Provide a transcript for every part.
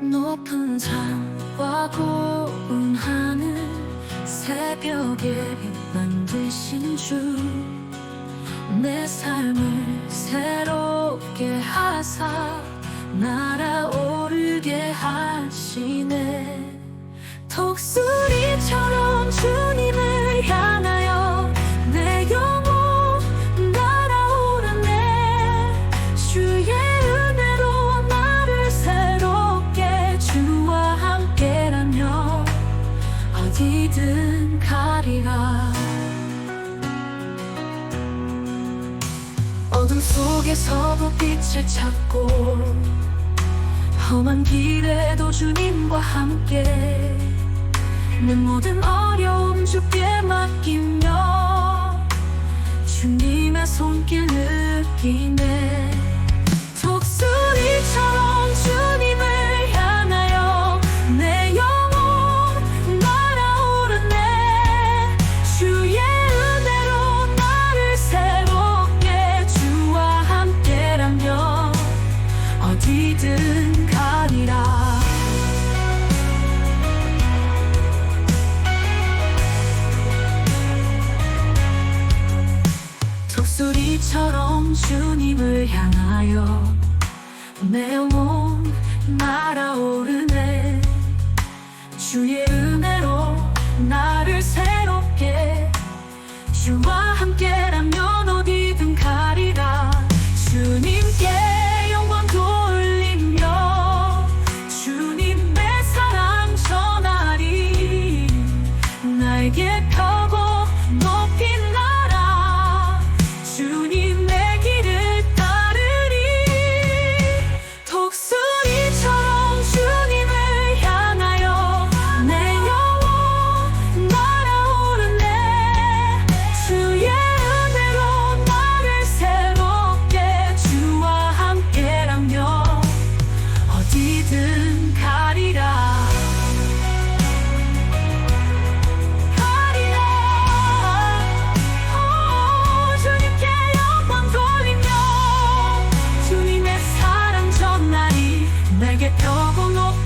높은 산과 고운 하늘 새벽에 만드신 주 내 삶을 새롭게 하사 날아오르게 하시네 어둠 속에서도 빛을 찾고 험한 길에도 주님과 함께 내 모든 어려움 주께 맡기며 주님의 손길 느끼네 주님을 향하여 내 영혼 날아오르네. 주의 은혜로 나를 새롭게 주와 함께라면 어디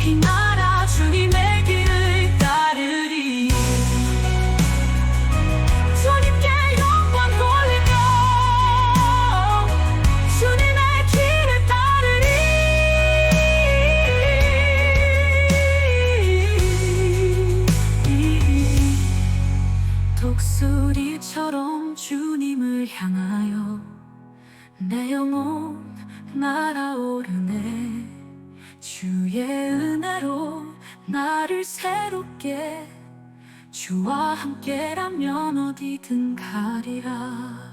높이 날아 주님의 길을 따르리. 주님께 영광 돌리며 주님의 길을 따르리. 독수리처럼 주님을 향하여 내 영혼 날아오르네. 주의 은혜로 나를 새롭게 주와 함께라면 어디든 가리라